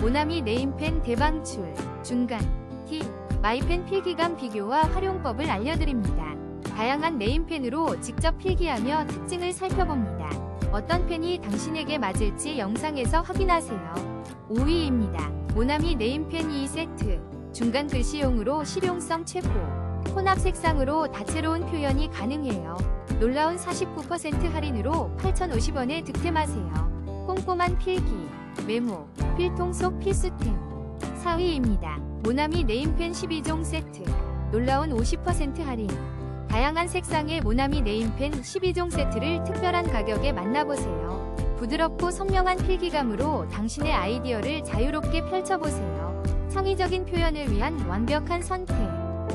모나미 네임펜 대방출 중간 T 마이펜 필기감 비교와 활용법을 알려드립니다. 다양한 네임펜으로 직접 필기하며 특징을 살펴봅니다. 어떤 펜이 당신에게 맞을지 영상에서 확인하세요. 5위입니다. 모나미 네임펜 2세트 중간 글씨용으로 실용성 최고 혼합 색상으로 다채로운 표현이 가능해요. 놀라운 49% 할인으로 8,050원에 득템하세요. 꼼꼼한 필기, 메모, 필통 속 필수템 4위입니다. 모나미 네임펜 12종 세트 놀라운 50% 할인 다양한 색상의 모나미 네임펜 12종 세트를 특별한 가격에 만나보세요. 부드럽고 선명한 필기감으로 당신의 아이디어를 자유롭게 펼쳐보세요. 창의적인 표현을 위한 완벽한 선택.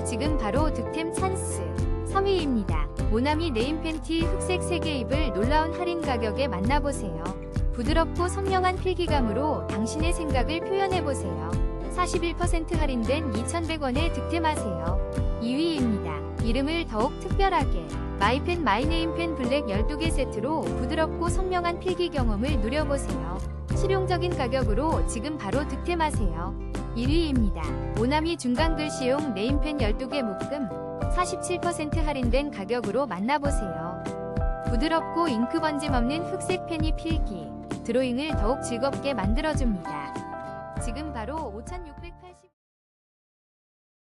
지금 바로 득템 찬스. 3위입니다. 모나미 네임펜 티 흑색 3개 입을 놀라운 할인 가격에 만나보세요. 부드럽고 선명한 필기감으로 당신의 생각을 표현해보세요. 41% 할인된 2,100원에 득템하세요. 2위입니다. 이름을 더욱 특별하게 마이펜 마이네임펜 블랙 12개 세트로 부드럽고 선명한 필기 경험을 누려보세요. 실용적인 가격으로 지금 바로 득템하세요. 1위입니다. 모나미 중간 글씨용 네임펜 12개 묶음 47% 할인된 가격으로 만나보세요. 부드럽고 잉크 번짐 없는 흑색 펜이 필기, 드로잉을 더욱 즐겁게 만들어줍니다. 지금 바로 5,600